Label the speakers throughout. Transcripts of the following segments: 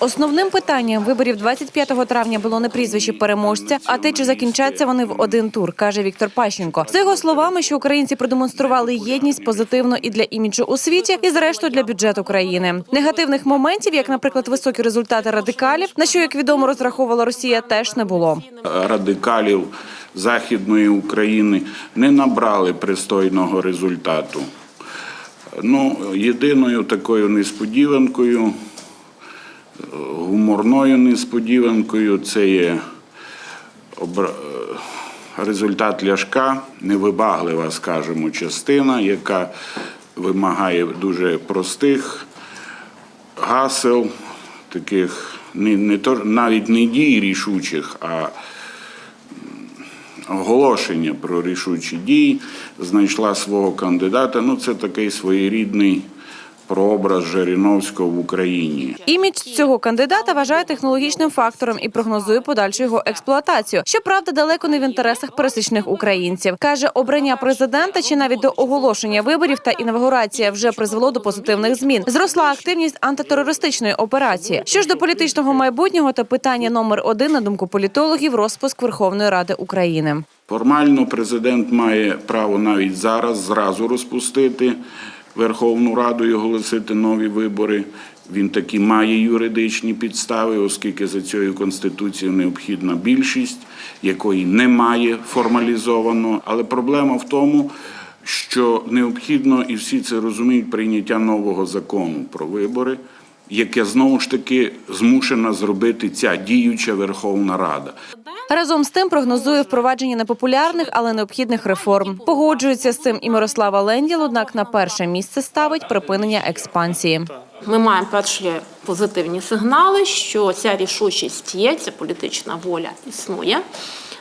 Speaker 1: Основним питанням виборів 25 травня було не прізвище переможця, а те, чи закінчаться вони в один тур, каже Віктор Пащенко. За його словами, що українці продемонстрували єдність позитивно і для іміджу у світі, і зрештою для бюджету країни. Негативних моментів, як, наприклад, високі результати радикалів, на що як відомо розраховувала Росія, теж не було.
Speaker 2: радикалів Західної України не набрали пристойного результату. Ну, єдиною такою несподіванкою, гуморною несподіванкою, це є е, результат Ляшка, невибаглива, скажімо, частина, яка вимагає дуже простих гасел, таких не, не то, навіть не дій рішучих, а оголошення про рішучі дії, знайшла свого кандидата. Ну, це такий своєрідний прообраз Жириновського в Україні.
Speaker 1: Імідж цього кандидата вважає технологічним фактором і прогнозує подальшу його експлуатацію. Щоправда, далеко не в інтересах пересічних українців. каже, обрання президента чи навіть до оголошення виборів та інавгурація вже призвело до позитивних змін. Зросла активність антитерористичної операції. Що ж до політичного майбутнього, то питання номер один на думку політологів розпуск Верховної Ради України.
Speaker 2: Формально президент має право навіть зараз зразу розпустити Верховну Раду і оголосити нові вибори. Він таки має юридичні підстави, оскільки за цією конституцією необхідна більшість, якої немає формалізовано. Але проблема в тому, що необхідно, і всі це розуміють, прийняття нового закону про вибори, яке знову ж таки змушена зробити ця діюча Верховна Рада.
Speaker 1: Разом з тим прогнозує впровадження непопулярних, але необхідних реформ. Погоджується з цим і Мирослава Ленділ, однак на перше місце ставить припинення експансії.
Speaker 3: Ми маємо перші позитивні сигнали, що ця рішучість є, ця політична воля існує.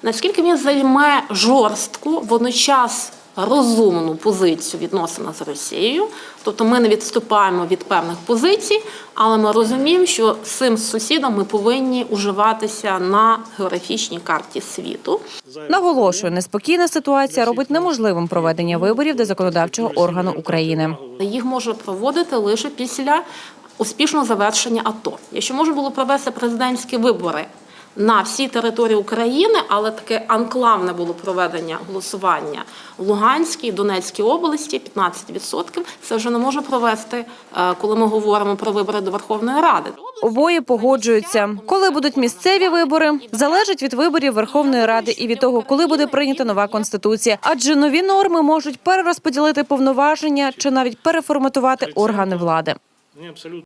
Speaker 3: Наскільки він займе жорстку, водночас розумну позицію відносина з Росією, тобто ми не відступаємо від певних позицій, але ми розуміємо, що з цим сусідом ми повинні уживатися на географічній карті світу.
Speaker 1: Наголошує, неспокійна ситуація робить неможливим проведення виборів до законодавчого органу України.
Speaker 3: Їх може проводити лише після успішного завершення АТО. Якщо можна було провести президентські вибори на всій території України, але таке анклавне було проведення голосування в Луганській, Донецькій області 15%, це вже не може провести, е, коли ми говоримо про вибори до Верховної Ради.
Speaker 1: Обоє погоджуються. Коли будуть місцеві вибори, залежить від виборів Верховної Ради і від того, коли буде прийнята нова конституція. Адже нові норми можуть перерозподілити повноваження чи навіть переформатувати органи влади.
Speaker 4: Абсолютно.